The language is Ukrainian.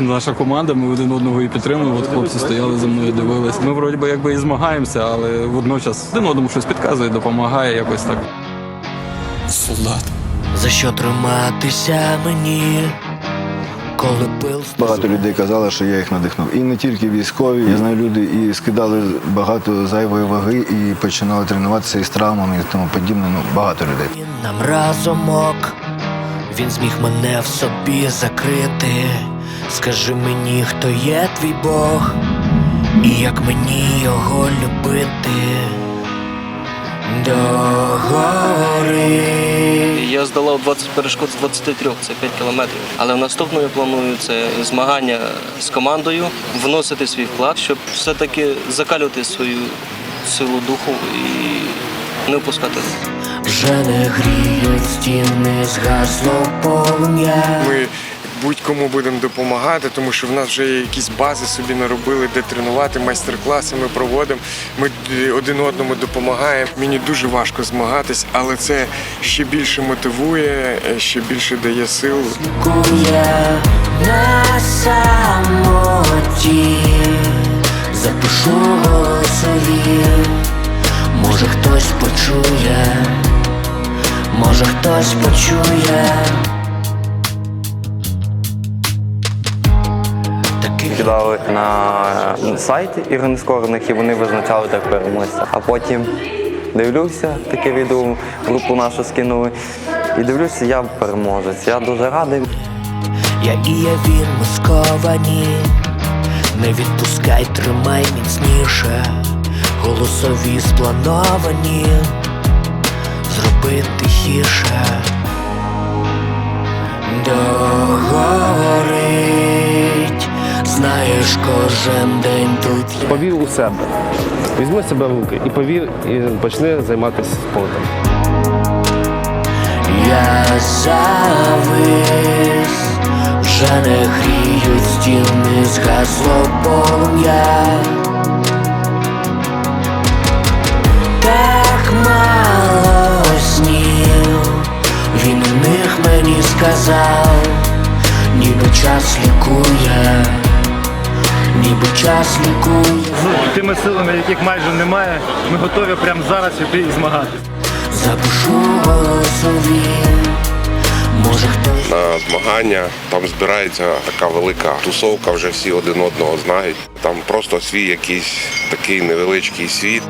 наша команда, ми один одного і підтримуємо. От хлопці стояли за мною, дивились. Ми вроді би якби і змагаємося, але водночас один одному щось підказує, допомагає якось так. Солдат. За що триматися мені, коли пил Багато людей казали, що я їх надихнув. І не тільки військові. Я знаю, люди і скидали багато зайвої ваги і починали тренуватися із травмами і тому подібне. Ну, багато людей. нам разомок, він зміг мене в собі закрити. Скажи мені, хто є твій Бог, і як мені його любити. Догори. Я здолав 20 перешкод з 23, це 5 кілометрів. Але в наступному я планую це змагання з командою, вносити свій вклад, щоб все-таки закалювати свою силу духу і не впускати. Вже не гріють стіни, згасло полум'я. Ми будь-кому будемо допомагати, тому що в нас вже якісь бази собі наробили, де тренувати, майстер-класи ми проводимо. Ми один одному допомагаємо. Мені дуже важко змагатись, але це ще більше мотивує, ще більше дає сил. На самоті, запишу голосові, може хтось почує, може хтось почує. Кидали на сайт ігри нескорених і вони визначали так переможця. А потім дивлюся, таке відео групу нашу скинули. І дивлюся, я переможець. Я дуже радий. Я і я він ми сковані, не відпускай, тримай міцніше, голосові сплановані, зроби тихіше. Знаєш, кожен день тут є. Повір у себе. Візьми себе в руки і повір, і почни займатися спортом. Я завис, вже не гріють стіни, згасло полум'я. Так мало снів, він у них мені сказав, ніби час лікує, ніби час лікує. тими силами, яких майже немає, ми готові прямо зараз іти і змагатися. Запишу голосові, може хтось. на змагання. Там збирається така велика тусовка, вже всі один одного знають. Там просто свій якийсь такий невеличкий світ.